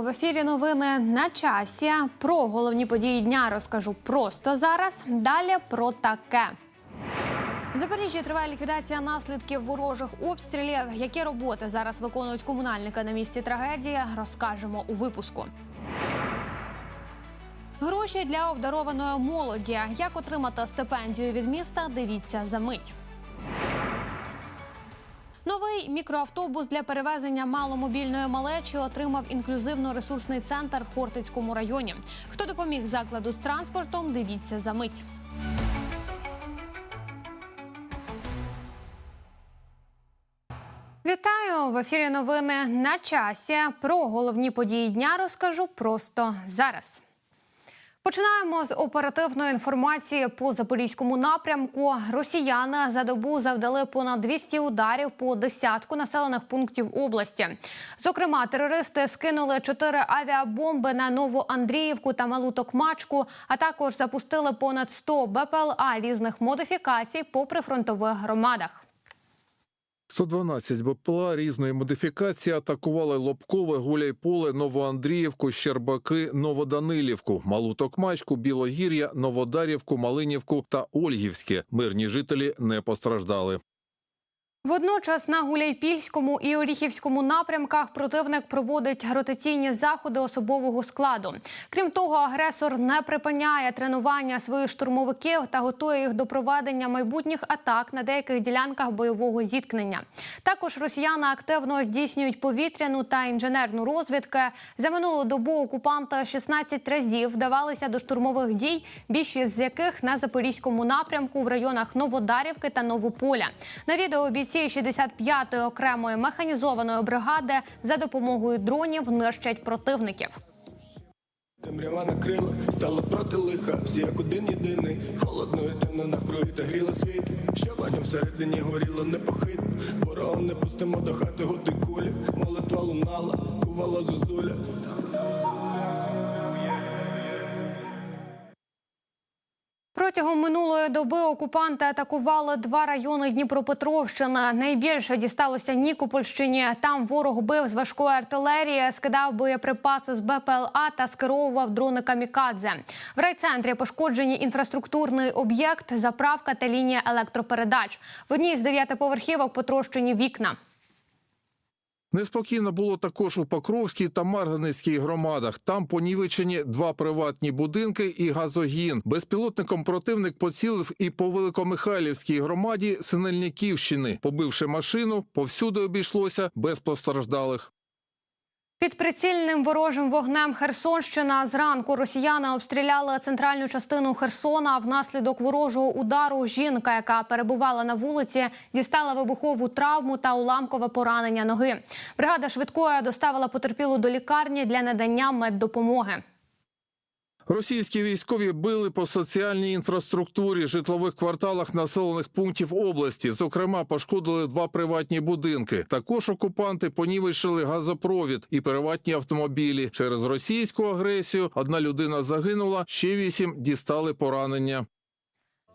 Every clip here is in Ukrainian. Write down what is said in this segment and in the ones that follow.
в ефірі новини на часі. Про головні події дня розкажу просто зараз. Далі про таке. В Запоріжжі триває ліквідація наслідків ворожих обстрілів. Які роботи зараз виконують комунальники на місці трагедії, розкажемо у випуску. Гроші для обдарованої молоді. Як отримати стипендію від міста? Дивіться за мить. Новий мікроавтобус для перевезення маломобільної малечі отримав інклюзивно-ресурсний центр в Хортицькому районі. Хто допоміг закладу з транспортом? Дивіться за мить. Вітаю в ефірі. Новини на часі. Про головні події дня розкажу просто зараз. Починаємо з оперативної інформації по запорізькому напрямку. Росіяни за добу завдали понад 200 ударів по десятку населених пунктів області. Зокрема, терористи скинули чотири авіабомби на Новоандріївку та Малу Токмачку, а також запустили понад 100 БПЛА різних модифікацій по прифронтових громадах. 112 БПЛА різної модифікації атакували Лобкове, Гуляйполе, Новоандріївку, Щербаки, Новоданилівку, Малу Токмачку, Білогір'я, Новодарівку, Малинівку та Ольгівське. Мирні жителі не постраждали. Водночас на Гуляйпільському і Оріхівському напрямках противник проводить ротаційні заходи особового складу. Крім того, агресор не припиняє тренування своїх штурмовиків та готує їх до проведення майбутніх атак на деяких ділянках бойового зіткнення. Також росіяни активно здійснюють повітряну та інженерну розвідки. За минулу добу окупанти 16 разів вдавалися до штурмових дій, більшість з яких на запорізькому напрямку в районах Новодарівки та Новополя. На відео бійці 65-ї окремої механізованої бригади за допомогою дронів нищать противників. Темрява накрила, стала проти лиха, всі як один єдиний, холодно і темно навкруги та гріла світ, що бачим всередині горіло непохитно, ворога не пустимо до хати готи кулі, молитва лунала, кувала зозуля. Протягом минулої доби окупанти атакували два райони Дніпропетровщини. Найбільше дісталося Нікопольщині. Там ворог бив з важкої артилерії, скидав боєприпаси з БПЛА та скеровував дрони камікадзе. В райцентрі пошкоджені інфраструктурний об'єкт, заправка та лінія електропередач. В одній з дев'ятиповерхівок потрощені вікна. Неспокійно було також у Покровській та Марганецькій громадах. Там понівечені два приватні будинки і газогін. Безпілотником противник поцілив і по Великомихайлівській громаді Синельниківщини. Побивши машину, повсюди обійшлося без постраждалих. Під прицільним ворожим вогнем Херсонщина зранку росіяни обстріляли центральну частину Херсона. Внаслідок ворожого удару жінка, яка перебувала на вулиці, дістала вибухову травму та уламкове поранення ноги. Бригада швидкої доставила потерпілу до лікарні для надання меддопомоги. Російські військові били по соціальній інфраструктурі житлових кварталах населених пунктів області. Зокрема, пошкодили два приватні будинки. Також окупанти понівечили газопровід і приватні автомобілі. Через російську агресію одна людина загинула, ще вісім дістали поранення.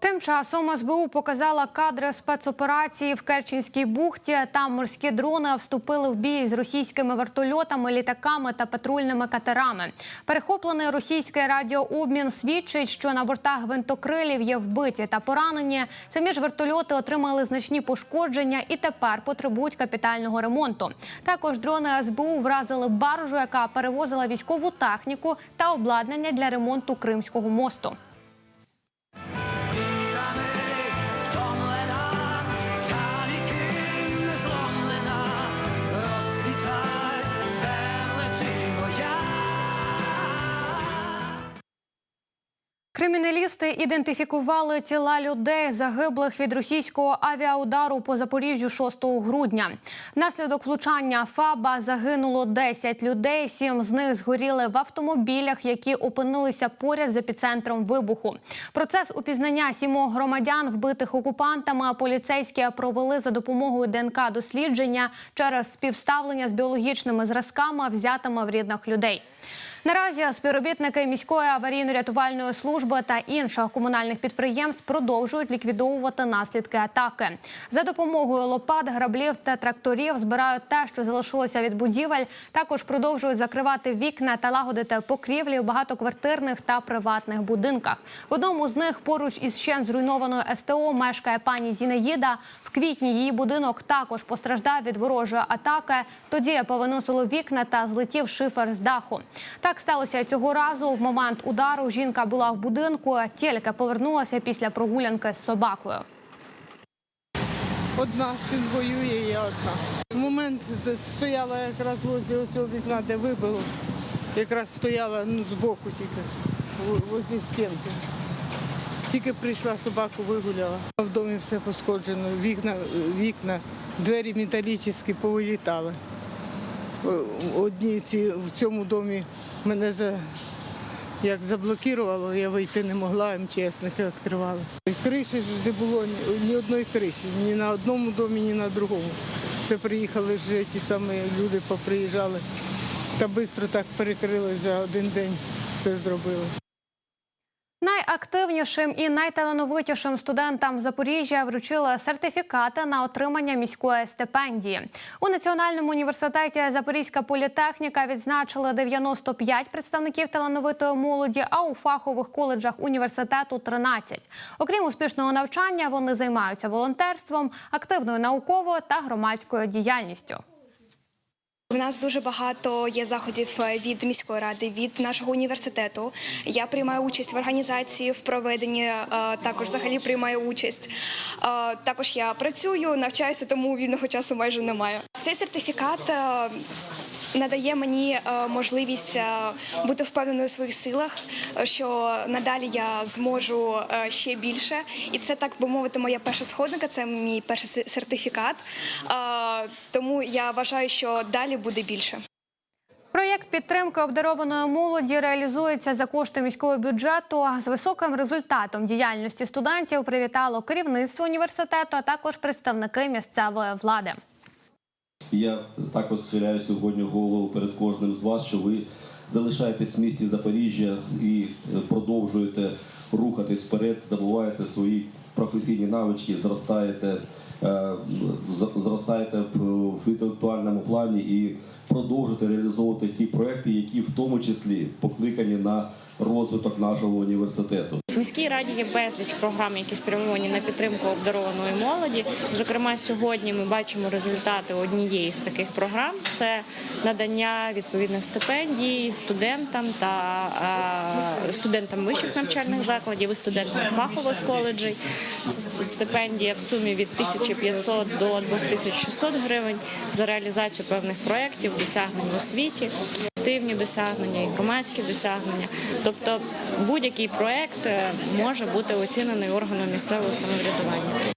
Тим часом СБУ показала кадри спецоперації в Керченській бухті. Там морські дрони вступили в бій з російськими вертольотами, літаками та патрульними катерами. Перехоплений російський радіообмін свідчить, що на бортах гвинтокрилів є вбиті та поранені. Самі ж вертольоти отримали значні пошкодження і тепер потребують капітального ремонту. Також дрони СБУ вразили баржу, яка перевозила військову техніку та обладнання для ремонту Кримського мосту. Криміналісти ідентифікували тіла людей, загиблих від російського авіаудару по Запоріжжю 6 грудня. Внаслідок влучання ФАБа загинуло 10 людей. Сім з них згоріли в автомобілях, які опинилися поряд з епіцентром вибуху. Процес упізнання сімох громадян, вбитих окупантами, поліцейські провели за допомогою ДНК дослідження через співставлення з біологічними зразками, взятими в рідних людей. Наразі співробітники міської аварійно-рятувальної служби та інших комунальних підприємств продовжують ліквідовувати наслідки атаки. За допомогою лопат, граблів та тракторів збирають те, що залишилося від будівель. Також продовжують закривати вікна та лагодити покрівлі в багатоквартирних та приватних будинках. В одному з них поруч із ще зруйнованою СТО мешкає пані Зінаїда. В квітні її будинок також постраждав від ворожої атаки. Тоді повиносило вікна та злетів шифер з даху. Так сталося цього разу. В момент удару жінка була в будинку, тільки повернулася після прогулянки з собакою. Одна син воює, я одна. В момент стояла якраз возле цього вікна, де вибило. Якраз стояла ну, збоку тільки, возле стінки. Тільки прийшла, собаку вигуляла. В домі все пошкоджено, вікна, вікна двері металічні повилітали. Одні ці в цьому домі мене за, як заблокувало, я вийти не могла, МЧСники відкривали. Криші ж не було ні, одної криші, ні на одному домі, ні на другому. Це приїхали ж ті самі люди, поприїжджали. Та швидко так перекрили за один день, все зробили. Найактивнішим і найталановитішим студентам Запоріжжя вручили сертифікати на отримання міської стипендії. У Національному університеті Запорізька політехніка відзначили 95 представників талановитої молоді, а у фахових коледжах університету 13. Окрім успішного навчання, вони займаються волонтерством, активною науковою та громадською діяльністю. У нас дуже багато є заходів е, від міської ради, від нашого університету. Я приймаю участь в організації, в проведенні, е, також взагалі приймаю участь. Е, Також я працюю, навчаюся, тому вільного часу майже немає. Цей сертифікат надає мені можливість бути впевненою у своїх силах, що надалі я зможу ще більше. І це так би мовити, моя перша сходинка, це мій перший се- сертифікат. Тому я вважаю, що далі буде більше. Проєкт підтримки обдарованої молоді реалізується за кошти міського бюджету. З високим результатом діяльності студентів привітало керівництво університету, а також представники місцевої влади. Я також схиляю сьогодні голову перед кожним з вас, що ви залишаєтесь в місті Запоріжжя і е, продовжуєте рухатись вперед, здобуваєте свої професійні навички, зростаєте, е, зростаєте в інтелектуальному плані і продовжуєте реалізовувати ті проекти, які в тому числі покликані на розвиток нашого університету. В міській раді є безліч програм, які спрямовані на підтримку обдарованої молоді. Зокрема, сьогодні ми бачимо результати однієї з таких програм: це надання відповідних стипендій студентам та е, студентам вищих навчальних закладів і студентам фахових коледжів. Це стипендія в сумі від 1500 до 2600 гривень за реалізацію певних проєктів, досягнень у освіті активні досягнення і громадські досягнення. Тобто будь-який проект е, може бути оцінений органом місцевого самоврядування.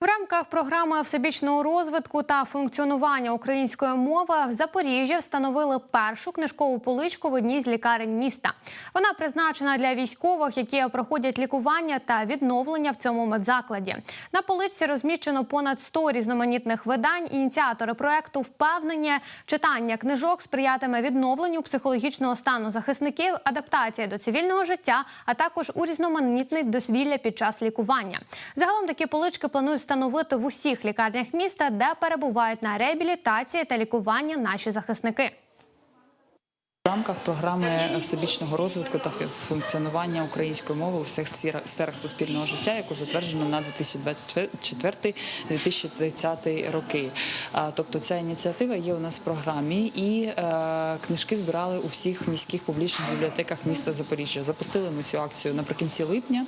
В рамках програми всебічного розвитку та функціонування української мови в Запоріжжі встановили першу книжкову поличку в одній з лікарень міста. Вона призначена для військових, які проходять лікування та відновлення в цьому медзакладі. На поличці розміщено понад 100 різноманітних видань. Ініціатори проекту впевнені, читання книжок сприятиме відновленню психологічного стану захисників, адаптації до цивільного життя, а також урізноманітнить дозвілля під час лікування. Загалом такі полички планують встановити в усіх лікарнях міста, де перебувають на реабілітації та лікування наші захисники. В рамках програми всебічного розвитку та функціонування української мови у всіх сферах, суспільного життя, яку затверджено на 2024-2030 роки. Тобто ця ініціатива є у нас в програмі, і е, книжки збирали у всіх міських публічних бібліотеках міста Запоріжжя. Запустили ми цю акцію наприкінці липня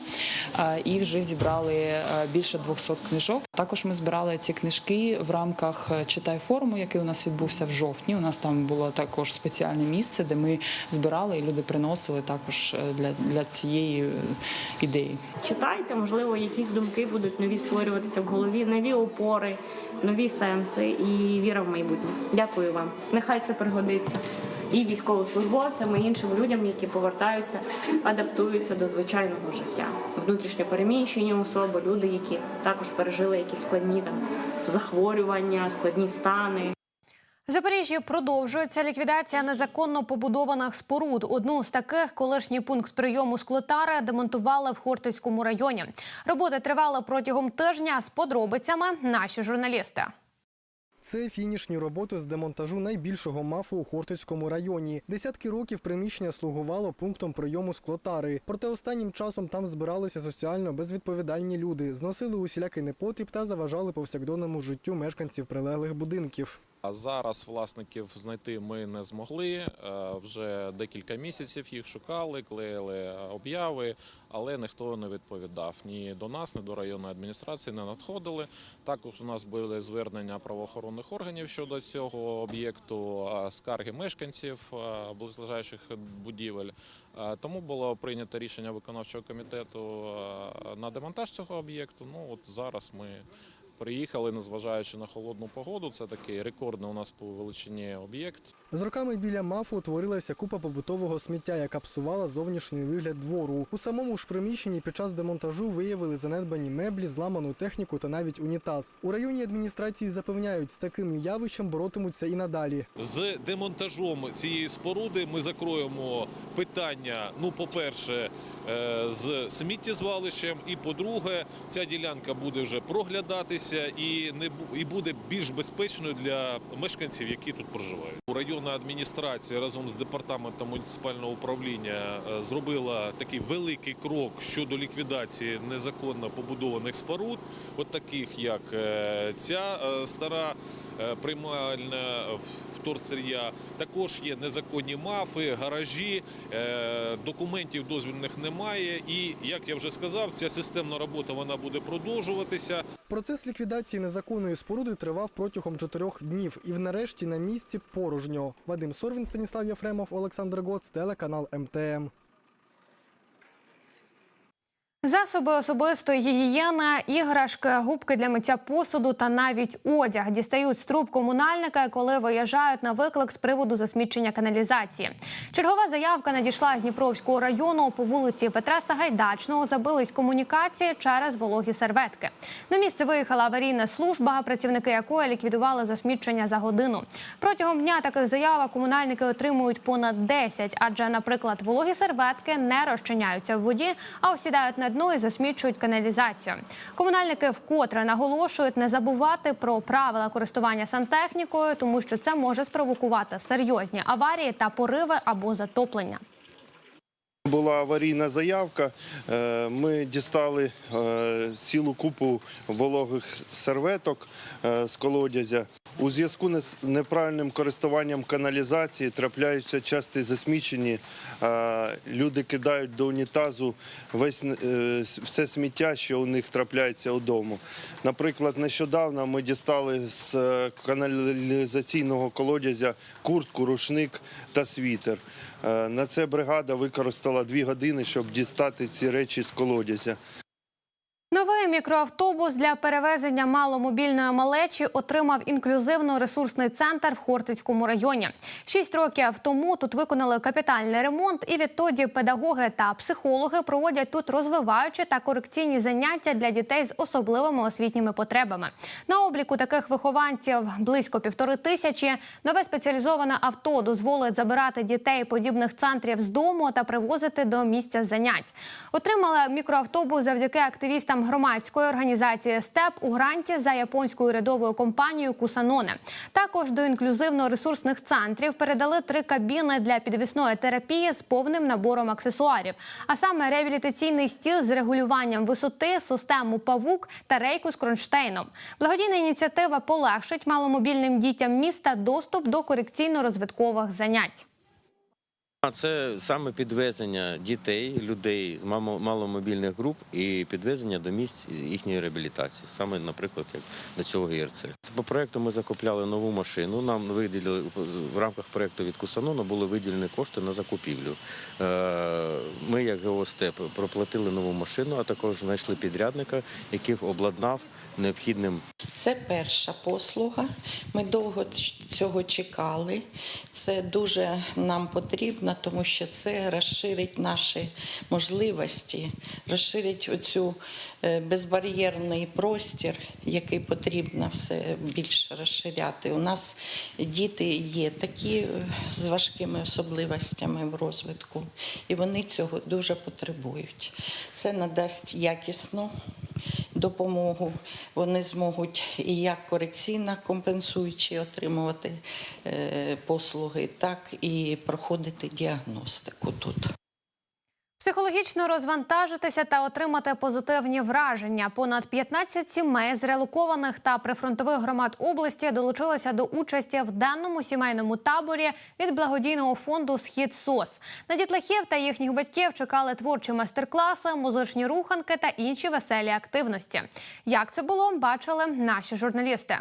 і вже зібрали е, більше 200 книжок. Також ми збирали ці книжки в рамках е, читай форуму, який у нас відбувся в жовтні. У нас там було також спеціальне місце, де ми збирали і люди приносили також е, для, для цієї е, ідеї. читайте, можливо, якісь думки будуть нові створюватися в голові, нові опори, нові сенси і віра в майбутнє. Дякую вам. Нехай це пригодиться і військовослужбовцям, і іншим людям, які повертаються, адаптуються до звичайного життя. Внутрішньо переміщені особи, люди, які також пережили якісь складні там захворювання, складні стани. В Запоріжжі продовжується ліквідація незаконно побудованих споруд. Одну з таких колишній пункт прийому склотари демонтували в Хортицькому районі. Роботи тривали протягом тижня. З подробицями наші журналісти. Це фінішні роботи з демонтажу найбільшого мафу у Хортицькому районі. Десятки років приміщення слугувало пунктом прийому склотари. Проте останнім часом там збиралися соціально безвідповідальні люди, зносили усілякий непотріб та заважали повсякденному життю мешканців прилеглих будинків. А зараз власників знайти ми не змогли. Е, Вже декілька місяців їх шукали, клеїли обяви, але ніхто не відповідав ні до нас, ні до районної адміністрації не надходили. Також у нас були звернення правоохоронних органів щодо цього об'єкту, скарги мешканців а, близлежащих будівель. Е, Тому було прийнято рішення виконавчого комітету на демонтаж цього об'єкту. Ну от зараз ми. Приїхали, незважаючи на холодну погоду. Це такий рекордний у нас по величині об'єкт. З роками біля мафу утворилася купа побутового сміття, яка псувала зовнішній вигляд двору. У самому ж приміщенні під час демонтажу виявили занедбані меблі, зламану техніку та навіть унітаз. У районній адміністрації запевняють, з таким явищем боротимуться і надалі. З демонтажом цієї споруди ми закроємо питання. Ну, по-перше, е, з сміттєзвалищем, і по-друге, ця ділянка буде вже проглядатися і не і буде більш безпечною для мешканців, які тут проживають. Районна адміністрація разом з департаментом муніципального управління е, зробила такий великий крок щодо ліквідації незаконно побудованих споруд, от таких як е, ця е, стара е, приймальна вторсир'я. Також є незаконні мафи, гаражі, е, документів дозвільних немає. І як я вже сказав, ця системна робота вона буде продовжуватися. Процес ліквідації незаконної споруди тривав протягом чотирьох днів, і нарешті на місці порожньо. Вадим Сорвін, Станіслав Єфремов, Олександр Гоц, телеканал МТМ. Засоби особистої гігієни, іграшки, губки для миття посуду та навіть одяг дістають з труб комунальника, коли виїжджають на виклик з приводу засмічення каналізації. Чергова заявка надійшла з Дніпровського району по вулиці Петра Сагайдачного. Забились комунікації через вологі серветки. На місце виїхала аварійна служба, працівники якої ліквідували засмічення за годину. Протягом дня таких заявок комунальники отримують понад 10, адже, наприклад, вологі серветки не розчиняються в воді, а осідають на дно засмічують каналізацію. Комунальники вкотре наголошують не забувати про правила користування сантехнікою, тому що це може спровокувати серйозні аварії та пориви або затоплення. Була аварійна заявка. Е, Ми дістали е, цілу купу вологих серветок е, з колодязя. У зв'язку з неправильним користуванням каналізації трапляються часті засмічені. Люди кидають до унітазу все сміття, що у них трапляється вдома. Наприклад, нещодавно ми дістали з каналізаційного колодязя куртку, рушник та світер. Е, На це бригада використала дві години, щоб дістати ці речі з колодязя. Новий мікроавтобус для перевезення маломобільної малечі отримав інклюзивно-ресурсний центр в Хортицькому районі. Шість років тому тут виконали капітальний ремонт, і відтоді педагоги та психологи проводять тут розвиваючі та корекційні заняття для дітей з особливими освітніми потребами. На обліку таких вихованців близько півтори тисячі. Нове спеціалізоване авто дозволить забирати дітей подібних центрів з дому та привозити до місця занять. Отримали мікроавтобус завдяки активістам громадської організації СТЕП у гранті за японською урядовою компанією Кусаноне. Також до інклюзивно-ресурсних центрів передали три кабіни для підвісної терапії з повним набором аксесуарів, а саме реабілітаційний стіл з регулюванням висоти, систему павук та рейку з кронштейном. Благодійна ініціатива полегшить маломобільним дітям міста доступ до корекційно-розвиткових занять. А це саме підвезення дітей, людей з маломобільних груп і підвезення до місць їхньої реабілітації, саме, наприклад, як до цього ГРЦ. По проекту ми закупляли нову машину. Нам виділили в рамках проекту від Кусанону були виділені кошти на закупівлю. Е, Ми, як ГОСТЕП, проплатили нову машину, а також знайшли підрядника, який обладнав необхідним Це перша послуга. Ми довго цього чекали. Це дуже нам потрібно тому що це розширить наші можливості, розширить оцю е, безбар'єрний простір, який потрібно все більше розширяти. У нас діти є такі е, з важкими особливостями в розвитку, і вони цього дуже потребують. Це надасть якісну допомогу. Вони зможуть і як корекційно компенсуючі отримувати е, послуги, так і проходити діагностику тут. Психологічно розвантажитися та отримати позитивні враження. Понад 15 сімей з релокованих та прифронтових громад області долучилися до участі в денному сімейному таборі від благодійного фонду Схід СОС. На дітлахів та їхніх батьків чекали творчі майстер-класи, музичні руханки та інші веселі активності. Як це було, бачили наші журналісти.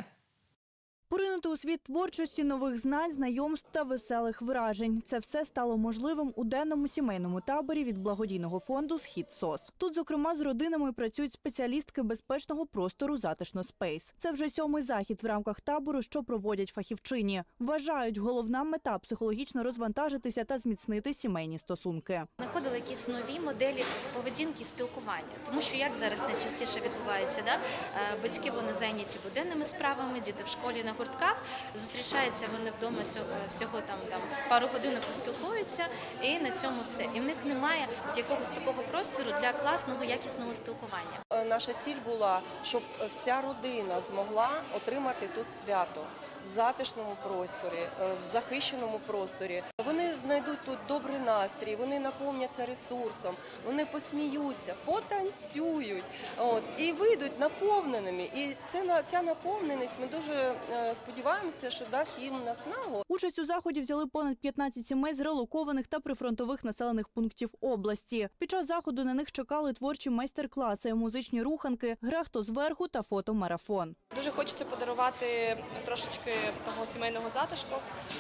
Поринути у світ творчості, нових знань, знайомств та веселих вражень. Це все стало можливим у денному сімейному таборі від благодійного фонду Схід СОС. Тут, зокрема, з родинами працюють спеціалістки безпечного простору Затишно Спейс. Це вже сьомий захід в рамках табору, що проводять фахівчині. Вважають, головна мета психологічно розвантажитися та зміцнити сімейні стосунки. Знаходили якісь нові моделі поведінки спілкування, тому що як зараз найчастіше відбувається, да? Е, батьки вони зайняті буденними справами, діти в школі на гуртках, зустрічаються вони вдома е, всього там, там пару годинок поспілкуються, і на цьому все. І в них немає якогось такого простору для класного якісного спілкування. Е, Наша ціль була, щоб вся родина змогла отримати тут свято в затишному просторі, е, в захищеному просторі. Вони знайдуть тут добрий настрій, вони наповняться ресурсом, вони посміються, потанцюють, от і вийдуть наповненими. І це на ця наповненість. Ми дуже е, сподіваємося, що дасть їм наснагу. Участь у заході взяли понад 15 сімей з релокованих та прифронтових населених пунктів області. Під час заходу на них чекали творчі майстер-класи, музичні руханки, гра хто зверху та фотомарафон. Дуже хочеться подарувати трошечки того сімейного затишку,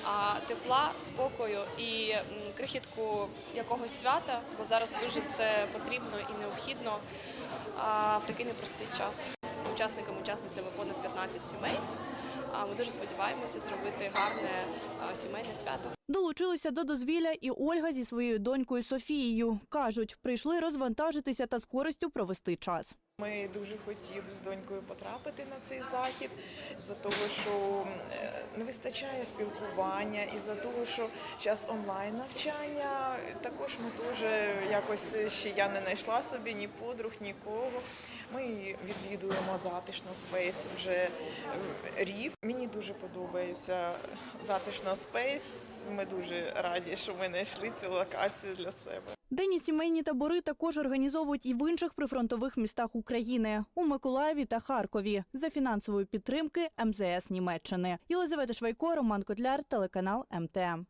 а, тепла, спокою і крихітку якогось свята, бо зараз дуже це потрібно і необхідно в такий непростий час. Учасникам учасницями понад 15 сімей. Ми дуже сподіваємося зробити гарне сімейне свято. Долучилися до дозвілля і Ольга зі своєю донькою Софією. Кажуть, прийшли розвантажитися та з користю провести час. Ми дуже хотіли з донькою потрапити на цей захід, за того, що е, не вистачає спілкування, і за того, що зараз онлайн навчання. Також ми дуже якось ще я не знайшла собі ні подруг, нікого. Ми відвідуємо затишно спейс вже е, рік. Мені дуже подобається затишно спейс. Ми дуже раді, що ми знайшли цю локацію для себе. Денні сімейні табори також організовують і в інших прифронтових містах України у Миколаєві та Харкові за фінансової підтримки МЗС Німеччини. Єлизавета Швайко, Роман Котляр, телеканал МТМ.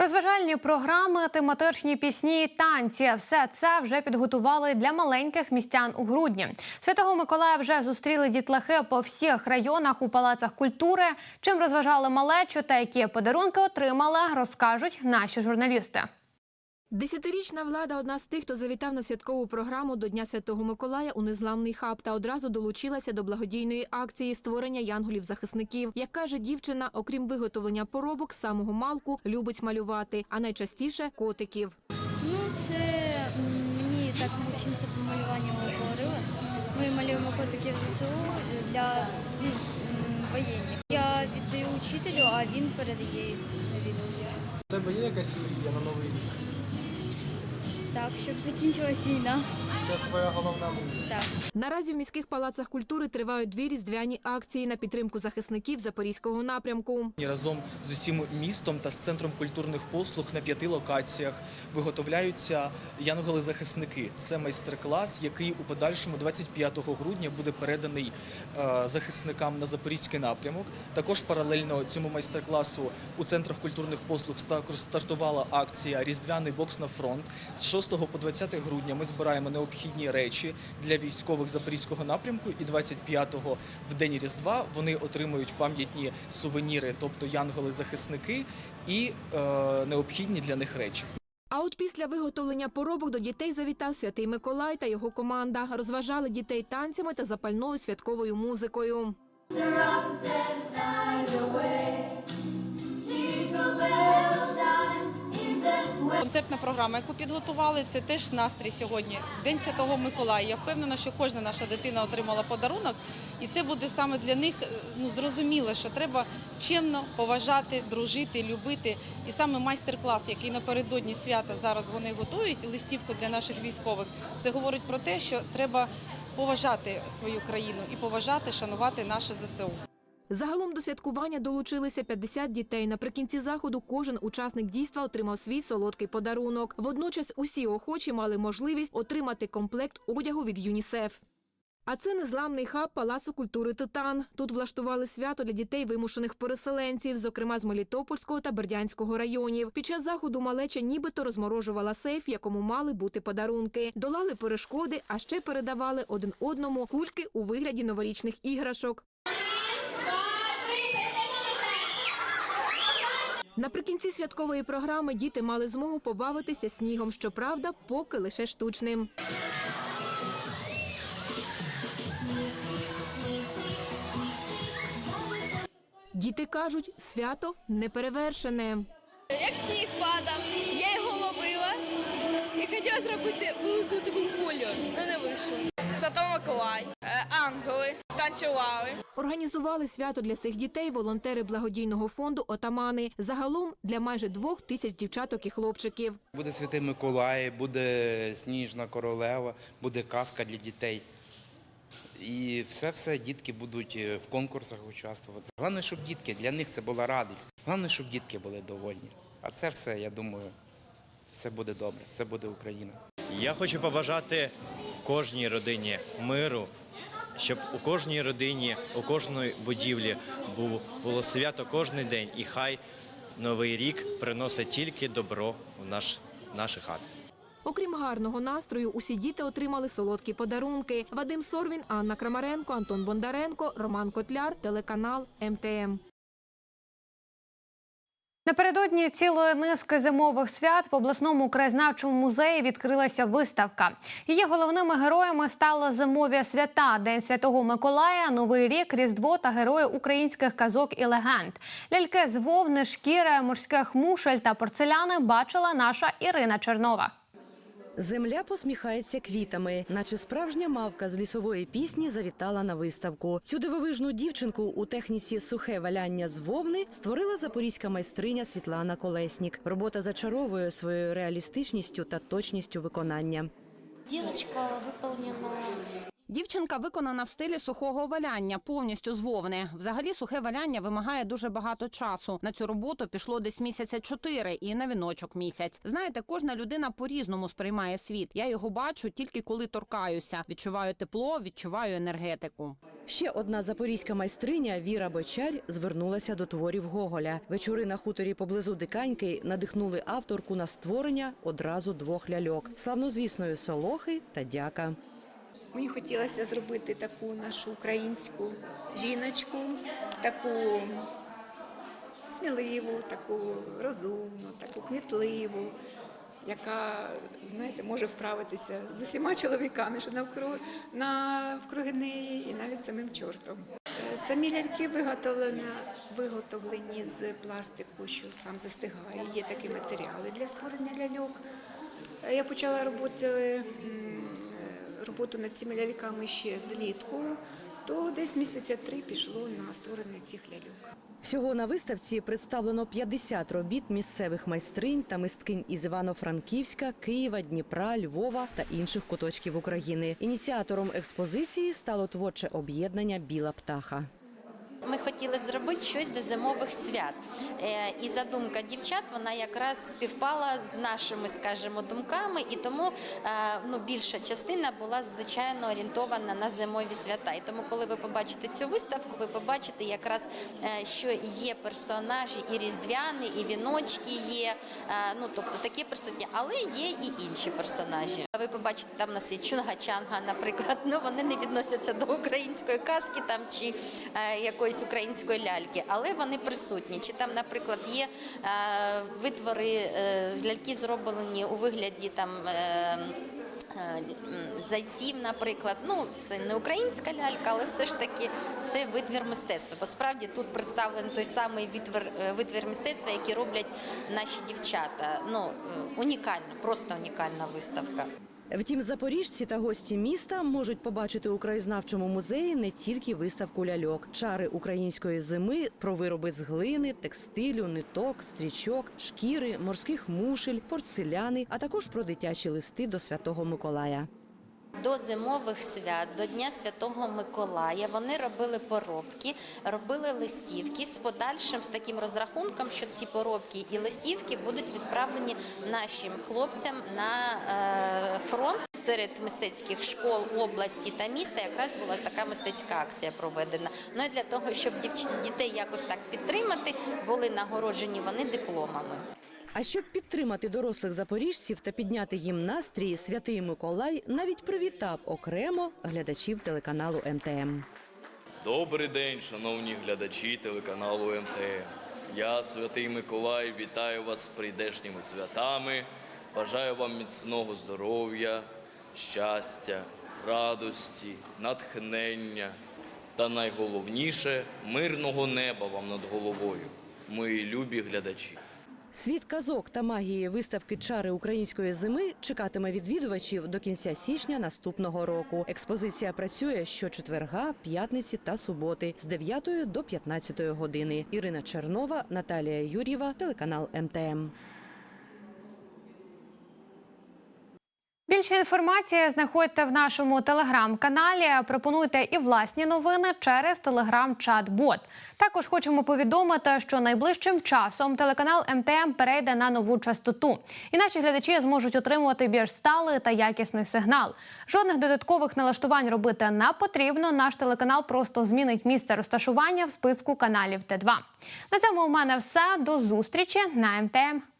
Розважальні програми, тематичні пісні, танці все це вже підготували для маленьких містян у грудні. Святого Миколая вже зустріли дітлахи по всіх районах у палацах культури. Чим розважали малечу та які подарунки отримали, розкажуть наші журналісти. Десятирічна влада одна з тих, хто завітав на святкову програму до Дня Святого Миколая у незламний хаб та одразу долучилася до благодійної акції створення янголів-захисників. Як каже дівчина, окрім виготовлення поробок, з самого малку любить малювати, а найчастіше котиків. Ну, це мені так учениця по малюванню говорила. Ми малюємо котиків ЗСУ для ну, воєнних. Я віддаю учителю, а він передає їх війну. У тебе є якась мрія на новий рік? Так, щоб закінчилась війна. Це твоя головна мрія. Так. Наразі в міських палацах культури тривають дві різдвяні акції на підтримку захисників запорізького напрямку. Разом з усім містом та з центром культурних послуг на п'яти локаціях виготовляються янголи-захисники. Це майстер-клас, який у подальшому 25 грудня буде переданий е, захисникам на запорізький напрямок. Також паралельно цьому майстер-класу у центрах культурних послуг стартувала акція Різдвяний бокс на фронт. З 6 по 20 грудня ми збираємо необхідні речі для військових запорізького напрямку. І 25-го в день Різдва вони отримують пам'ятні сувеніри, тобто янголи-захисники і е, необхідні для них речі. А от після виготовлення поробок до дітей завітав святий Миколай та його команда. Розважали дітей танцями та запальною святковою музикою. Jingle bells Концертна програма, яку підготували, це теж настрій сьогодні. День Святого Миколая. Я впевнена, що кожна наша дитина отримала подарунок, і це буде саме для них е, ну, зрозуміло, що треба чемно поважати, дружити, любити. І саме майстер-клас, який напередодні свята зараз вони готують, листівку для наших військових, це говорить про те, що треба поважати свою країну і поважати, шанувати наше ЗСУ. Загалом до святкування долучилися 50 дітей. Наприкінці заходу кожен учасник дійства отримав свій солодкий подарунок. Водночас усі охочі мали можливість отримати комплект одягу від ЮНІСЕФ. А це незламний хаб Палацу культури Титан. Тут влаштували свято для дітей вимушених переселенців, зокрема з Мелітопольського та Бердянського районів. Під час заходу малеча нібито розморожувала сейф, якому мали бути подарунки. Долали перешкоди, а ще передавали один одному кульки у вигляді новорічних іграшок. Наприкінці святкової програми діти мали змогу побавитися снігом, щоправда, поки лише штучним. Діти кажуть, свято неперевершене. Як сніг падав, я його ловила і хотіла зробити велику таку кулю, але не вийшло. Свято Миколай, е, ангели танцювали. Організували свято для цих дітей волонтери благодійного фонду Отамани. Загалом для майже двох тисяч дівчаток і хлопчиків. Буде Святий Миколай, буде Сніжна королева, буде казка для дітей. І все-все дітки будуть е, в конкурсах участвувати. Головне, щоб дітки, для них це була радість. Головне, щоб дітки були довольні. А це все, я думаю, все буде добре, все буде Україна. Я хочу побажати кожній родині миру, щоб у кожній родині, у кожній будівлі було свято кожен день, і хай новий рік приносить тільки добро в наш, в наші хати. Окрім гарного настрою, усі діти отримали солодкі подарунки. Вадим Сорвін, Анна Крамаренко, Антон Бондаренко, Роман Котляр, телеканал МТМ. Напередодні цілої низки зимових свят в обласному краєзнавчому музеї відкрилася виставка. Її головними героями стали зимові свята, День Святого Миколая, Новий рік, Різдво та герої українських казок і легенд. Ляльки з вовни, шкіри, морських мушель та порцеляни бачила наша Ірина Чернова. Земля посміхається квітами, наче справжня мавка з лісової пісні завітала на виставку. Цю дивовижну дівчинку у техніці сухе валяння з вовни створила запорізька майстриня Світлана Колеснік. Робота зачаровує своєю реалістичністю та точністю виконання. Ділочка виповнена Дівчинка виконана в стилі сухого валяння, повністю з вовни. Взагалі, сухе валяння вимагає дуже багато часу. На цю роботу пішло десь місяця чотири і на віночок місяць. Знаєте, кожна людина по-різному сприймає світ. Я його бачу тільки коли торкаюся. Відчуваю тепло, відчуваю енергетику. Ще одна запорізька майстриня Віра Бочар звернулася до творів Гоголя. Вечори на хуторі поблизу Диканьки надихнули авторку на створення одразу двох ляльок славнозвісної Солохи та Дяка. Мені хотілося зробити таку нашу українську жіночку, таку сміливу, таку розумну, таку кмітливу, яка, знаєте, може вправитися з усіма чоловіками, що навкруги, навкруги неї і навіть самим чортом. Е, Самі ляльки виготовлені, виготовлені з пластику, що сам застигає. Є такі матеріали для створення ляльок. Е, Я почала роботи, роботу над цими ляльками ще злітку, то десь місяця три пішло на створення цих ляльок. Всього на виставці представлено 50 робіт місцевих майстринь та мисткинь із Івано-Франківська, Києва, Дніпра, Львова та інших куточків України. Ініціатором експозиції стало творче об'єднання Біла птаха. Ми хотіли зробити щось до зимових свят. Е, І задумка дівчат вона якраз співпала з нашими, скажімо, думками, і тому е, ну, більша частина була звичайно орієнтована на зимові свята. І тому, коли ви побачите цю виставку, ви побачите якраз, е, що є персонажі і різдвяні, і віночки є. Ну тобто такі присутні, але є і інші персонажі. Ви побачите, там нас є чунгачанга, наприклад. Ну вони не відносяться до української казки там чи е, якоїсь української ляльки, але вони присутні. Чи там, наприклад, є е, витвори е, з ляльки зроблені у вигляді там. Е, зайців, наприклад. Ну, це не українська лялька, але все ж таки це витвір мистецтва. Бо справді тут представлений той самий витвір, витвір мистецтва, який роблять наші дівчата. Ну, унікальна, просто унікальна виставка. Втім, запоріжці та гості міста можуть побачити у краєзнавчому музеї не тільки виставку ляльок, чари української зими про вироби з глини, текстилю, ниток, стрічок, шкіри, морських мушель, порцеляни, а також про дитячі листи до Святого Миколая. До зимових свят, до Дня Святого Миколая вони робили поробки, робили листівки з подальшим з таким розрахунком, що ці поробки і листівки будуть відправлені нашим хлопцям на е, фронт серед мистецьких школ області та міста. Якраз була така мистецька акція проведена. Ну і для того, щоб дітей якось так підтримати, були нагороджені вони дипломами. А щоб підтримати дорослих запоріжців та підняти їм настрій, святий Миколай навіть привітав окремо глядачів телеканалу МТМ. Добрий день, шановні глядачі телеканалу МТМ. Я, Святий Миколай, вітаю вас з прийдешніми святами. Бажаю вам міцного здоров'я, щастя, радості, натхнення та найголовніше мирного неба вам над головою, мої любі глядачі. Світ казок та магії виставки Чари української зими чекатиме відвідувачів до кінця січня наступного року. Експозиція працює щочетверга, п'ятниці та суботи з 9 до 15 години. Ірина Чернова, Наталія Юрєва, телеканал МТМ. Більше інформації знаходьте в нашому телеграм-каналі. Пропонуйте і власні новини через телеграм-чат-бот. Також хочемо повідомити, що найближчим часом телеканал МТМ перейде на нову частоту, і наші глядачі зможуть отримувати більш сталий та якісний сигнал. Жодних додаткових налаштувань робити не потрібно. Наш телеканал просто змінить місце розташування в списку каналів Т2. На цьому у мене все. До зустрічі на МТМ.